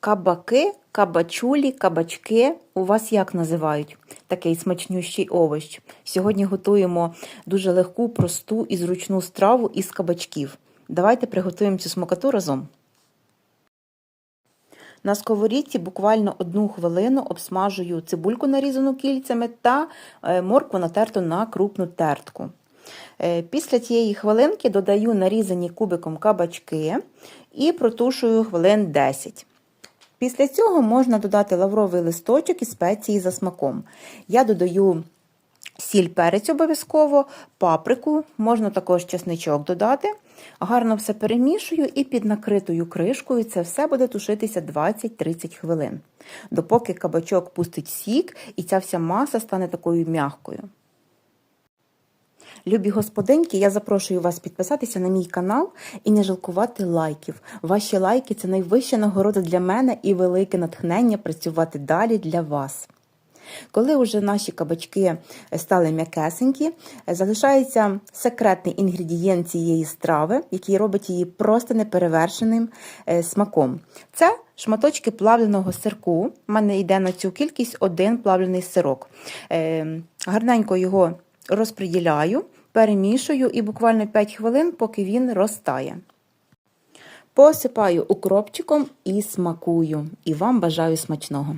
Кабаки, кабачулі, кабачки у вас як називають такий смачнющий овощ? Сьогодні готуємо дуже легку, просту і зручну страву із кабачків. Давайте приготуємо цю смакоту разом. На сковорідці буквально одну хвилину обсмажую цибульку нарізану кільцями та е, моркву натерту на крупну тертку. Е, Після цієї хвилинки додаю нарізані кубиком кабачки і протушую хвилин 10. Після цього можна додати лавровий листочок і спеції за смаком. Я додаю сіль перець обов'язково, паприку, можна також чесничок додати. Гарно все перемішую і під накритою кришкою це все буде тушитися 20-30 хвилин, допоки кабачок пустить сік і ця вся маса стане такою м'якою. Любі господинки, я запрошую вас підписатися на мій канал і не жалкувати лайків. Ваші лайки це найвища нагорода для мене і велике натхнення працювати далі для вас. Коли вже наші кабачки стали м'якесенькі, залишається секретний інгредієнт цієї страви, який робить її просто неперевершеним е, смаком. Це шматочки плавленого сирку. У мене йде на цю кількість один плавлений сирок. Е, Гарненько його розподіляю, перемішую і буквально 5 хвилин, поки він розтає. Посипаю укропчиком і смакую. І вам бажаю смачного.